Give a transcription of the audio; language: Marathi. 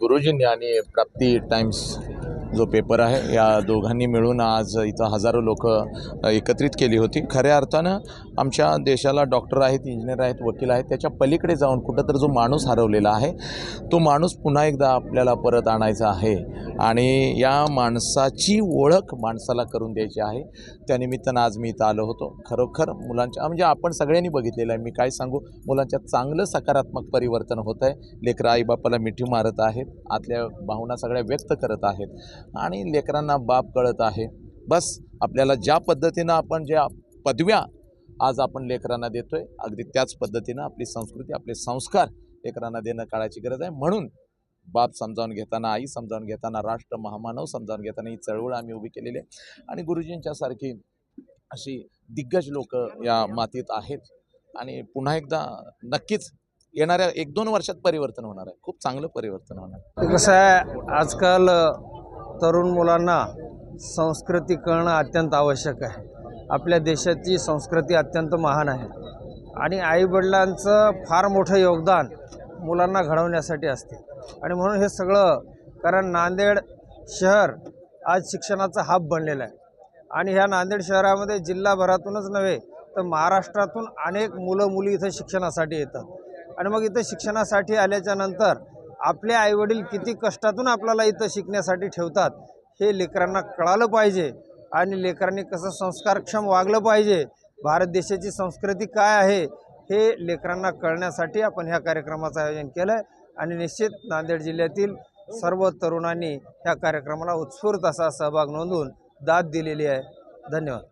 गुरुजींनी आणि प्राप्ती टाइम्स जो पेपर आहे या दोघांनी मिळून आज इथं हजारो लोक एकत्रित केली होती. खऱ्या अर्थानं आमच्या देशाला डॉक्टर आहेत इंजिनियर आहेत वकील आहेत त्याच्या पलीकडे जाऊन कुठंतरी जो माणूस हरवलेला आहे तो माणूस पुन्हा एकदा आपल्याला परत आणायचा आहे. आणि या माणसाची ओळख माणसाला करून द्यायची आहे. त्यानिमित्तानं आज मी इथं आलो होतो. खरोखर मुलांच्या म्हणजे आपण सगळ्यांनी बघितलेलं आहे. मी काय सांगू? मुलांच्या चांगलं सकारात्मक परिवर्तन होत आहे लेकरं आईबापाला मिठी मारत आहेत. आतल्या भावना सगळ्या व्यक्त करत आहेत. आणि लेकरांना बाप कळत आहे. बस आपल्याला ज्या पद्धतीनं आपण ज्या पदव्या आज आपण लेकरांना देतोय अगदी त्याच पद्धतीनं आपली संस्कृती आपले संस्कार लेकरांना देणं काळाची गरज आहे. म्हणून बाप समजावून घेताना आई समजावून घेताना राष्ट्र महामानव समजावून घेताना ही चळवळ आम्ही उभी केलेली आहे. आणि गुरुजींच्यासारखी अशी दिग्गज लोक या मातीत आहेत. आणि पुन्हा एकदा नक्कीच येणाऱ्या एक दोन वर्षात परिवर्तन होणार आहे. खूप चांगलं परिवर्तन होणार आहे. कसं आहे आजकाल तरुण मुलांना संस्कृती कळणं अत्यंत आवश्यक आहे. आपल्या देशाची संस्कृती अत्यंत महान आहे. आणि आईवडिलांचं फार मोठं योगदान मुलांना घडवण्यासाठी असते. आणि म्हणून हे सगळं कारण नांदेड शहर आज शिक्षणाचा हब बनलेलं आहे. आणि ह्या नांदेड शहरामध्ये जिल्हाभरातूनच नव्हे तर महाराष्ट्रातून अनेक मुलं मुली इथं शिक्षणासाठी येतात. आणि मग इथं शिक्षणासाठी आल्याच्यानंतर आपले आईवडील किती कष्टातून आपल्याला इथं शिकण्यासाठी ठेवतात हे लेकरांना कळालं पाहिजे. आणि लेकरांनी कसं संस्कारक्षम वागलं पाहिजे भारत देशाची संस्कृती काय आहे हे लेकरांना कळण्यासाठी आपण ह्या कार्यक्रमाचं आयोजन केलं आहे आणि निश्चित नांदेड जिल्ह्यातील सर्व तरुणांनी ह्या कार्यक्रमाला उत्स्फूर्त असा सहभाग नोंदवून दाद दिलेली आहे. धन्यवाद.